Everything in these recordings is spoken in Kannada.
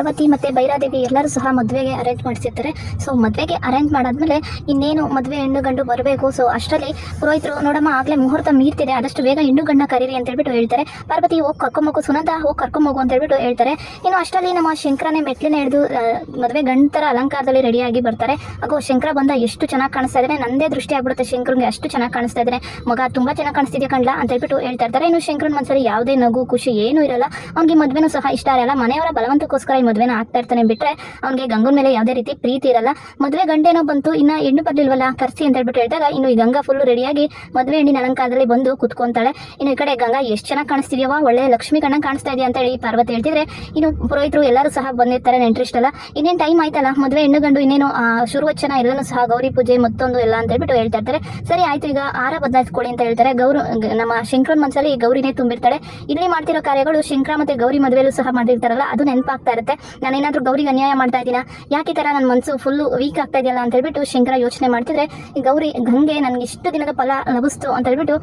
ಪಾರ್ವತಿ ಮತ್ತೆ ಭೈರಾದೇವಿ ಎಲ್ಲರೂ ಸಹ ಮದುವೆಗೆ ಅರೇಂಜ್ ಮಾಡಿಸಿರ್ತಾರೆ. ಸೊ ಮದುವೆಗೆ ಅರೇಂಜ್ ಮಾಡಾದ್ಮೇಲೆ ಇನ್ನೇನು ಮದುವೆ ಹೆಣ್ಣು ಗಂಡು ಬರಬೇಕು. ಸೊ ಅಷ್ಟರಲ್ಲಿ ಪುರೋಹಿತರು, ನೋಡಮ್ಮ, ಆಗಲೇ ಮುಹೂರ್ತ ಮೀರ್ತಿದೆ. ಆದಷ್ಟು ಬೇಗ ಹೆಣ್ಣು ಗಂಡ ಕರೀರಿ ಅಂತ ಹೇಳ್ಬಿಟ್ಟು ಹೇಳ್ತಾರೆ. ಪಾರ್ವತಿ, ಹೋಗಿ ಕರ್ಕೊಂಬೋಗು ಸುನಂದ, ಹೋಗಿ ಕರ್ಕೊಂಬೋಗು ಅಂತ ಹೇಳ್ಬಿಟ್ಟು ಹೇಳ್ತಾರೆ. ಇನ್ನು ಅಷ್ಟರಲ್ಲಿ ನಮ್ಮ ಶಂಕರನೇ ಮೆಟ್ಲಿನ ಹಿಡಿದು ಮದುವೆ ಗಂಡರ ಅಲಂಕಾರದಲ್ಲಿ ರೆಡಿಯಾಗಿ ಬರ್ತಾರೆ. ಹಾಗೂ ಶಂಕರ ಬಂದ ಎಷ್ಟು ಚೆನ್ನಾಗಿ ಕಾಣಿಸ್ತಾ ಇದ್ರೆ ನಂದೇ ದೃಷ್ಟಿ ಆಗ್ಬಿಡುತ್ತೆ ಶಂಕರಂಗೆ ಅಷ್ಟು ಚೆನ್ನಾಗಿ ಕಾಣಿಸ್ತಾ ಇದ್ರೆ ಮಗ ತುಂಬಾ ಚೆನ್ನಾಗಿ ಕಾಣಿಸ್ತಿದ್ಯಾ ಕಣ್ಲಾ ಅಂತ ಹೇಳ್ಬಿಟ್ಟು ಹೇಳ್ತಾ ಇರ್ತಾರೆ. ಇನ್ನು ಶಂಕರನ್ ಮನಸ್ಸಲ್ಲಿ ಯಾವುದೇ ನಗು, ಖುಷಿ ಏನೂ ಇರಲ್ಲ. ಅವ್ನಿಗೆ ಮದುವೆನೂ ಸಹ ಇಷ್ಟ ಇರಲ್ಲ. ಮನೆಯವರ ಬಲವಂತಕ್ಕೋಸ್ಕರ ಮದುವೆನ ಆಗ್ತಾ ಇರ್ತಾನೆ ಬಿಟ್ರೆ ಅವ್ನಿಗೆ ಗಂಗನ ಮೇಲೆ ಯಾವುದೇ ರೀತಿ ಪ್ರೀತಿ ಇರಲ್ಲ. ಮದುವೆ ಗಂಡೇನೋ ಬಂತು, ಇನ್ನ ಹೆಣ್ಣು ಬರ್ಲಿಲ್ವಲ್ಲ? ಕರ್ಸಿ ಅಂತ ಹೇಳ್ಬಿಟ್ಟು ಹೇಳಿದಾಗ ಇನ್ನು ಈ ಗಂಗಾ ಫುಲ್ ರೆಡಿಯಾಗಿ ಮದುವೆ ಹೆಣ್ಣಿನ ಅಲಂಕಾರದಲ್ಲಿ ಬಂದು ಕುತ್ಕೊಂತಾಳೆ. ಇನ್ನು ಈ ಕಡೆ ಗಂಗಾ ಎಷ್ಟು ಚೆನ್ನಾಗಿ ಕಾಣಿಸ್ತಿದ್ಯವ ಒಳ್ಳೆ ಲಕ್ಷ್ಮಿ ಕಣ್ಣ ಕಾಣಿಸ್ತಾ ಇದೆಯಾ ಅಂತ ಹೇಳಿ ಪಾರ್ವತಿ ಹೇಳ್ತಿದ್ರೆ, ಇನ್ನು ಪುರೋಹಿತರು ಎಲ್ಲರೂ ಸಹ ಬಂದಿರ್ತಾರೆ ನೆಂಟ್ರಿಷ್ಟಲ್ಲ. ಇನ್ನೇನು ಟೈಮ್ ಆಯ್ತಲ್ಲ? ಮದುವೆ ಹೆಣ್ಣು ಗಂಡು ಇನ್ನೇನು ಶುರುವಚ್ಚನ ಎಲ್ಲನೂ ಸಹ ಗೌರಿ ಪೂಜೆ ಮತ್ತೊಂದು ಎಲ್ಲ ಅಂತ ಹೇಳ್ಬಿಟ್ಟು ಹೇಳ್ತಾ ಇರ್ತಾರೆ. ಸರಿ, ಆಯ್ತು, ಈಗ ಆರ ಬದಲಾಯಿಸ್ಕೊಳ್ಳಿ ಅಂತ ಹೇಳ್ತಾರೆ. ಗೌರು, ನಮ್ಮ ಶಂಕರನ್ ಮನಸ್ಸಲ್ಲಿ ಗೌರಿನೇ ತುಂಬಿರ್ತಾಳೆ. ಇಲ್ಲಿ ಮಾಡ್ತಿರೋ ಕಾರ್ಯಗಳು ಶಂಕರ ಮತ್ತೆ ಗೌರಿ ಮದುವೆಲೂ ಸಹ ಮಾಡಿರ್ತಾರಲ್ಲ ಅದು ನೆನಪಾಗ್ತಾ ಇರುತ್ತೆ. ನಾನೇನಾದ್ರೂ ಗೌರಿಗೆ ಅನ್ಯಾಯ ಮಾಡ್ತಾ ಇದ್ದೀನ? ಯಾಕೆ ಥರ ನನ್ನ ಮನಸ್ಸು ಫುಲ್ಲು ವೀಕ್ ಆಗ್ತಾ ಇದೆಯಲ್ಲ ಅಂತ ಹೇಳ್ಬಿಟ್ಟು ಶಂಕರ ಯೋಚನೆ ಮಾಡ್ತಿದ್ರೆ ಗೌರಿ ಗಂಗೆ ನನಗೆ ಇಷ್ಟು ದಿನದ ಫಲ ಲಭಿಸ್ತು ಅಂತ ಹೇಳ್ಬಿಟ್ಟು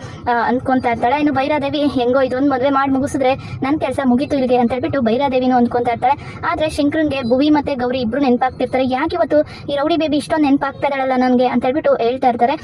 ಅನ್ಕೊಂತಾ ಇರ್ತಾಳೆ. ಇನ್ನು ಬೈರಾದೇವಿ ಹೆಂಗೋ ಇದೊಂದು ಮದುವೆ ಮಾಡಿ ಮುಗಿಸಿದ್ರೆ ನನ್ನ ಕೆಲಸ ಮುಗೀತು ಇಲ್ಲಿಗೆ ಅಂತ ಹೇಳ್ಬಿಟ್ಟು ಬೈರಾದೇವಿನೂ ಅಂದ್ಕೊಂತಾ ಇರ್ತಾಳೆ. ಆದ್ರೆ ಶಂಕರನ್ಗೆ ಭುವಿ ಮತ್ತೆ ಗೌರಿ ಇಬ್ರು ನೆನಪಾಗ್ತಿರ್ತಾರೆ. ಯಾಕೆ ಇವತ್ತು ಈ ರೌಡಿ ಬೇಬಿ ಇಷ್ಟೊಂದು ನೆನಪಾಗ್ತಾ ಇದ್ದಾಳಲ್ಲ ನನಗೆ ಅಂತ ಹೇಳ್ಬಿಟ್ಟು ಹೇಳ್ತಾ ಇರ್ತಾರೆ.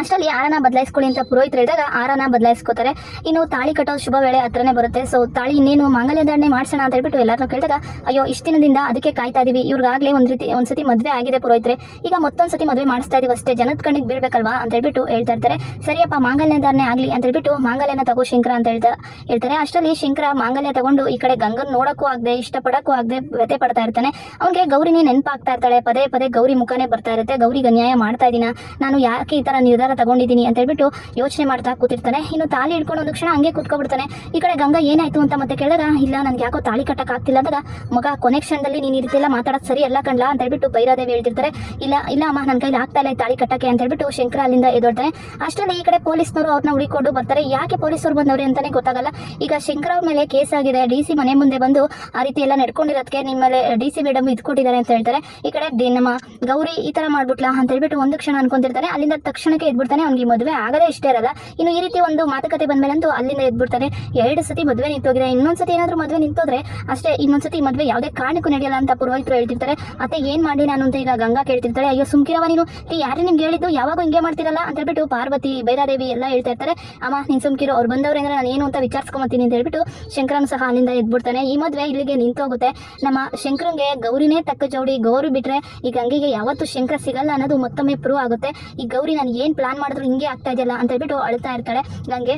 ಅಷ್ಟರಲ್ಲಿ ಆರನ ಬದಲಾಯಿಸ್ಕೊಳ್ಳಿ ಅಂತ ಪುರೋಹಿತರು ಹೇಳಿದಾಗ ಆರನ ಬದಲಾಯಿಸ್ಕೋತಾರೆ. ಇನ್ನು ತಾಳಿ ಕಟ್ಟೋ ಶುಭ ವೇಳೆ ಹತ್ರನೇ ಬರುತ್ತೆ. ಸೊ ತಾಳಿ ಇನ್ನೇನು ಮಾಂಗಲ್ಯ ಧಾರಣೆ ಮಾಡ್ಸೋಣ ಅಂತ ಹೇಳ್ಬಿಟ್ಟು ಎಲ್ಲರನ್ನೂ ಕೇಳಿದಾಗ, ಅಯ್ಯೋ, ಇಷ್ಟು ದಿನದಿಂದ ಅದಕ್ಕೆ ಕಾಯ್ತಾ ಇದೀವಿ. ಇವ್ರಿಗಾಗಲೇ ಒಂದು ರೀತಿ, ಒಂದ್ಸತಿ ಮದುವೆ ಆಗಿದೆ ಪುರೋಹಿತರೆ. ಈಗ ಮತ್ತೊಂದು ಸತಿ ಮದುವೆ ಮಾಡಿಸ್ತಾ ಇದೀವಿ ಅಷ್ಟೇ. ಜನದ ಕಣ್ಣಿಗೆ ಬೀಳ್ಬೇಕಲ್ವಾ? ಅಂತ ಹೇಳ್ಬಿಟ್ಟು ಹೇಳ್ತಾ ಇರ್ತಾರೆ. ಸರಿಯಪ್ಪ, ಮಾಂಗಲ್ಯ ಧಾರಣೆ ಆಗಲಿ ಅಂತ ಹೇಳ್ಬಿಟ್ಟು ಮಾಂಗಲ್ಯನ ತಗೋ ಶಂಕರ ಅಂತ ಹೇಳ್ತಾ ಹೇಳ್ತಾರೆ. ಅಷ್ಟರಲ್ಲಿ ಶಂಕರ ಮಾಂಗಲ್ಯ ತಗೊಂಡು ಈ ಕಡೆ ಗಂಗನ್ ನೋಡಕ್ಕೂ ಆಗದೆ, ಇಷ್ಟಪಡಕ್ಕೂ ಆಗದೆ ವ್ಯತೆ ಪಡ್ತಾ ಇರ್ತಾನೆ. ಅವನಿಗೆ ಗೌರಿನೇ ನೆನಪಾಗ್ತಾ ಇರ್ತಾಳೆ. ಪದೇ ಪದೇ ಗೌರಿ ಮುಖನೇ ಬರ್ತಾ ಇರುತ್ತೆ. ಗೌರಿಗೆ ಅನ್ಯಾಯ ಮಾಡ್ತಾ ಇದೀನ? ನಾನು ಯಾಕೆ ಈ ತರ ನಿರ್ಧಾರ ತಗೊಂಡಿದ್ದೀನಿ ಅಂತ ಹೇಳ್ಬಿಟ್ಟು ಯೋಚನೆ ಮಾಡ್ತಾ ಕೂತಿರ್ತಾನೆ. ಇನ್ನು ತಾಳಿ ಹಿಡ್ಕೊಂಡು ಒಂದು ಕ್ಷಣ ಹಂಗೆ ಕೂತ್ಕೊಬಿಡ್ತಾನೆ. ಈ ಕಡೆ ಗಂಗಾ ಏನಾಯ್ತು ಅಂತ ಮತ್ತೆ ಕೇಳಿದಾಗ, ಇಲ್ಲ, ನನ್ಗೆ ಯಾಕೋ ತಾಳಿ ಕಟ್ಟಕ್ ಆಗ್ತಿಲ್ಲ ಅಂದಾಗ, ಮಗ, ಕೊನೆ ಕ್ಷಣದಲ್ಲಿ ನೀನು ಈ ಎಲ್ಲ ಮಾತಾಡೋದು ಸರಿ ಅಲ್ಲ ಕಣ್ಲಾ ಅಂತ ಹೇಳ್ಬಿಟ್ಟು ಬೈರಾದೇವಿ ಹೇಳ್ತಿರ್ತಾರೆ. ಇಲ್ಲ ಇಲ್ಲ ಅಮ್ಮ ನನ್ನ ಕೈಲಿ ಆಗ್ತಾ ಇಲ್ಲ ತಾಳಿ ಕಟ್ಟಕ್ಕೆ ಅಂತ ಹೇಳ್ಬಿಟ್ಟು ಶಂಕರ ಅಲ್ಲಿಂದ ಎದೊಡ್ತಾನೆ. ಅಷ್ಟರಲ್ಲಿ ಈ ಕಡೆ ಪೊಲೀಸ್ನವರು ಅವ್ರನ್ನ ಹುಡುಕೊಂಡು ಬರ್ತಾರೆ. ಯಾಕೆ ಪೊಲೀಸರು ಬಂದವ್ರೆ ಅಂತಾನೆ ಗೊತ್ತಾಗಲ್ಲ. ಈಗ ಶಂಕರ ಅವ್ರ ಮೇಲೆ ಕೇಸ್ ಆಗಿದೆ. ಡಿ ಸಿ ಮನೆ ಮುಂದೆ ಬಂದು ಆ ರೀತಿ ಎಲ್ಲ ನಡ್ಕೊಂಡಿರೋದಕ್ಕೆ ನಿಮ್ಮ ಮೇಲೆ ಡಿ ಸಿ ಮೇಡಮ್ ಇದ್ಕೊಟ್ಟಿದ್ದಾರೆ ಅಂತ ಹೇಳ್ತಾರೆ. ಈ ಕಡೆ ನಮ್ಮ ಗೌರಿ ಈ ತರ ಮಾಡ್ಬಿಟ್ಲಾ ಅಂತ ಹೇಳ್ಬಿಟ್ಟು ಒಂದು ಕ್ಷಣ ಅನ್ಕೊಂತಿರ್ತಾರೆ ಅಲ್ಲಿಂದ ತಕ್ಷಣಕ್ಕೆ ಎದ್ಬಿಡ್ತಾನೆ, ಅವ್ನಿಗೆ ಮದುವೆ ಆಗದೇ ಇಷ್ಟೇ ಇರಲ್ಲ ಇನ್ನು ಈ ರೀತಿ ಒಂದು ಮಾತುಕತೆ ಬಂದ್ಮೇಲಂತೂ ಅಲ್ಲಿಂದ ಎದ್ಬಿಡ್ತಾನೆ. ಎರಡು ಸತಿ ಮದುವೆ ನಿಂತೋಗಿದೆ. ಇನ್ನೊಂದ್ಸತಿ ಏನಾದ್ರೂ ಮದುವೆ ನಿಂತೋದ್ರೆ ಅಷ್ಟೇ ಇನ್ನೊಂದ್ಸತಿ ಮದುವೆ ಯಾವುದೇ ಕಾರಣಕ್ಕೂ ನಡೆಯಲ್ಲ ಅಂತ ಪುರೋಹಿತರು ಹೇಳ್ತಿರ್ತಾರೆ. ಅತ್ತೆ, ಏನ್ ಮಾಡಿ ನಾನು ಅಂತ ಈಗ ಗಂಗಾ ಕೇಳ್ತಿರ್ತಾಳೆ. ಅಯ್ಯೋ ಸುಮ್ಕಿರವ ನೀನು. ಯಾರೇ ನಿಮ್ಗೆ ಹೇಳಿದ್ದು, ಯಾವಾಗ ಹಿಂಗೆ ಮಾಡ್ತಿರಲ್ಲ ಅಂತ ಹೇಳ್ಬಿಟ್ಟು ಪಾರ್ವತಿ, ಬೈರಾದೇವಿ ಎಲ್ಲ ಹೇಳ್ತಾ ಇರ್ತಾರೆ. ಅಮ್ಮ, ನಿನ್ ಸುಮ್ಕಿರೋ. ಅವ್ರು ಬಂದವ್ರೆ ಅಂದ್ರೆ ನಾನು ಏನು ಅಂತ ವಿಚಾರಿಸ್ಕೊಂಬತ್ತೀನಿ ಅಂತ ಹೇಳ್ಬಿಟ್ಟು ಶಂಕರನ್ ಸಹ ಅಲ್ಲಿಂದ ಎದ್ಬಿಡ್ತಾನೆ. ಈ ಮದುವೆ ಇಲ್ಲಿಗೆ ನಿಂತೋಗುತ್ತೆ. ನಮ್ಮ ಶಂಕರಂಗೆ ಗೌರಿನೇ ತಕ್ಕ ಜೋಡಿ ಗೌರಿ ಬಿಟ್ರೆ ಈ ಗಂಗೆಗೆ ಯಾವತ್ತೂ ಶಂಕರ ಸಿಗಲ್ಲ ಅನ್ನೋದು ಮತ್ತೊಮ್ಮೆ ಪ್ರೂವ್ ಆಗುತ್ತೆ. ಈ ಗೌರಿ ನಾನು ಏನ್ ಪ್ಲಾನ್ ಮಾಡಿದ್ರು, ಹಿಂಗೆ ಆಗ್ತಾ ಇದೆಯಲ್ಲ ಅಂತ ಹೇಳ್ಬಿಟ್ಟು ಅಳ್ತಾ ಇರ್ತಾಳೆ. ಗಂಗೆ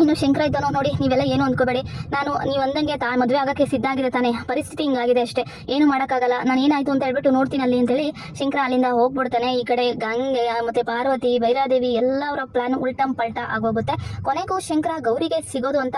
ಇನ್ನು ಶಂಕರ ಇದ್ದಾನೋ ನೋಡಿ, ನೀವೆಲ್ಲ ಏನು ಅಂದ್ಕೋಬೇಡಿ ನಾನು, ನೀವು ಅಂದಂಗೆ ತಾ, ಮದುವೆ ಆಗೋಕ್ಕೆ ಸಿದ್ಧ ಆಗಿದೆ ತಾನೇ. ಪರಿಸ್ಥಿತಿ ಹಿಂಗಾಗಿದೆ ಅಷ್ಟೇ. ಏನು ಮಾಡೋಕ್ಕಾಗಲ್ಲ. ನಾನು ಏನಾಯ್ತು ಅಂತ ಹೇಳ್ಬಿಟ್ಟು ನೋಡ್ತೀನಿ ಅಲ್ಲಿ ಅಂತೇಳಿ ಶಂಕರ ಅಲ್ಲಿಂದ ಹೋಗ್ಬಿಡ್ತಾನೆ. ಈ ಕಡೆ ಗಂಗೆ, ಮತ್ತೆ ಪಾರ್ವತಿ ಭೈರಾದೇವಿ ಎಲ್ಲ ಅವರ ಪ್ಲಾನ್ ಉಲ್ಟಂ ಪಲ್ಟ ಆಗೋಗುತ್ತೆ. ಕೊನೆಗೂ ಶಂಕರ ಗೌರಿಗೆ ಸಿಗೋದು ಅಂತ